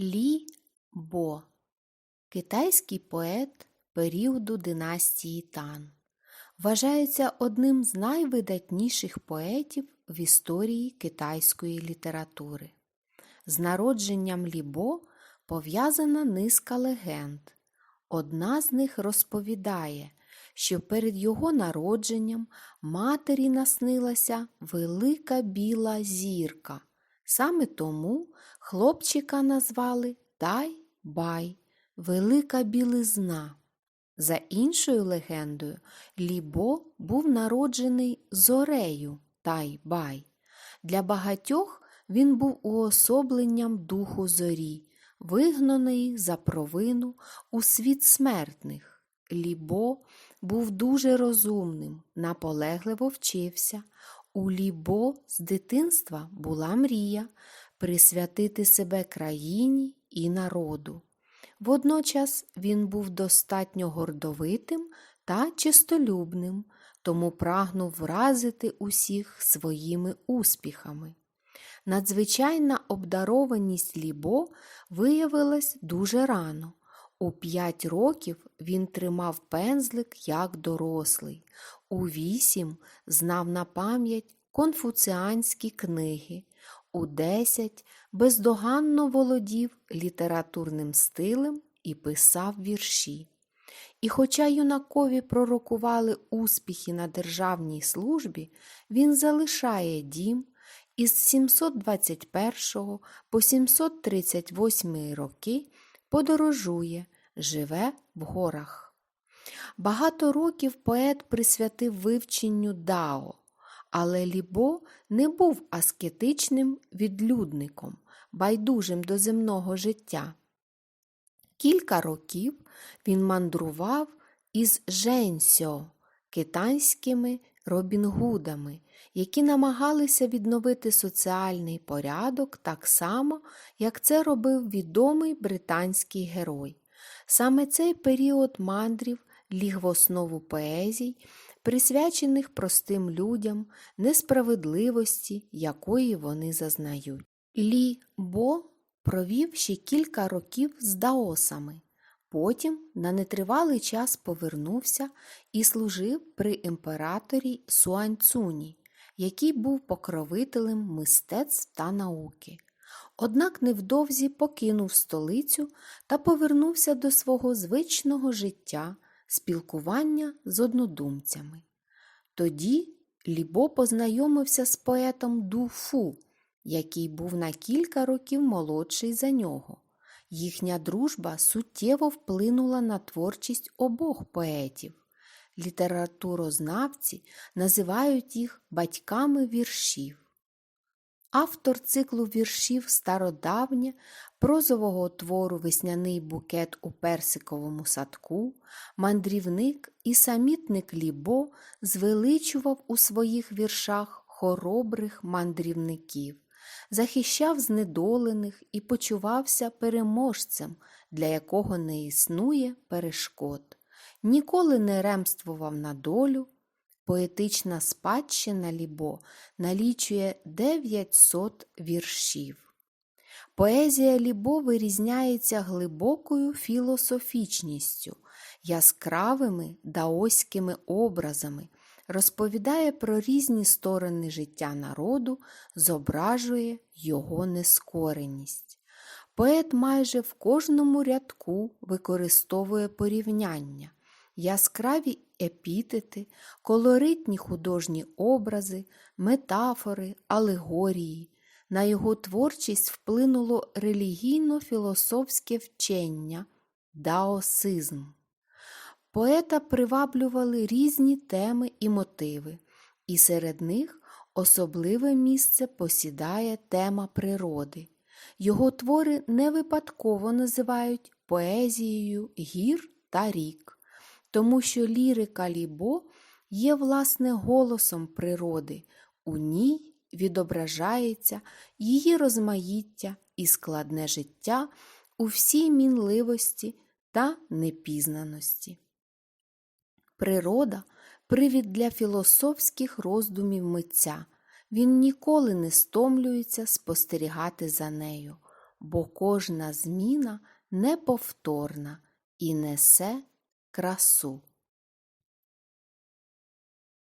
Лі Бо китайський поет періоду династії Тан. Вважається одним з найвидатніших поетів в історії китайської літератури. З народженням Лібо пов'язана низка легенд. Одна з них розповідає, що перед його народженням матері наснилася велика біла зірка. Саме тому хлопчика назвали Тай-Бай, велика білизна. За іншою легендою, Лібо був народжений зорею Тай-Бай. Для багатьох він був уособленням духу зорі, вигнаної за провину у світ смертних. Лібо був дуже розумним, наполегливо вчився. У Лібо з дитинства була мрія присвятити себе країні і народу. Водночас він був достатньо гордовитим та чистолюбним, тому прагнув вразити усіх своїми успіхами. Надзвичайна обдарованість Лібо виявилась дуже рано. У п'ять років він тримав пензлик як дорослий, у вісім знав на пам'ять конфуціанські книги, у десять бездоганно володів літературним стилем і писав вірші. І хоча юнакові пророкували успіхи на державній службі, він залишає дім із 721 по 738 роки подорожує, живе в горах. Багато років поет присвятив вивченню Дао, але Лібо не був аскетичним відлюдником, байдужим до земного життя. Кілька років він мандрував із Женсьо, китайськими робінгудами, які намагалися відновити соціальний порядок так само, як це робив відомий британський герой. Саме цей період мандрів ліг в основу поезій, присвячених простим людям, несправедливості, якої вони зазнають. Лі Бо провів ще кілька років з даосами. Потім на нетривалий час повернувся і служив при імператорі Суаньцуні, який був покровителем мистецтв та науки. Однак невдовзі покинув столицю та повернувся до свого звичного життя, спілкування з однодумцями. Тоді Лібо познайомився з поетом Ду Фу, який був на кілька років молодший за нього. Їхня дружба суттєво вплинула на творчість обох поетів. Літературознавці називають їх батьками віршів. Автор циклу віршів Стародавнє, прозового твору Весняний букет у персиковому садку, мандрівник і самітник Лібо звеличував у своїх віршах хоробрих мандрівників, захищав знедолених і почувався переможцем, для якого не існує перешкод, ніколи не ремствував на долю. Поетична спадщина Лібо налічує 900 віршів. Поезія Лібо вирізняється глибокою філософічністю, яскравими даоськими образами, розповідає про різні сторони життя народу, зображує його нескореність. Поет майже в кожному рядку використовує порівняння, яскраві епітети, колоритні художні образи, метафори, алегорії. На його творчість вплинуло релігійно-філософське вчення даосизм. Поета приваблювали різні теми і мотиви, і серед них особливе місце посідає тема природи. Його твори не випадково називають поезією гір та рік тому що лірика Лібо є власне голосом природи, у ній відображається її розмаїття і складне життя у всій мінливості та непізнаності. Природа привід для філософських роздумів митця. Він ніколи не стомлюється спостерігати за нею. бо кожна зміна неповторна і несе красу.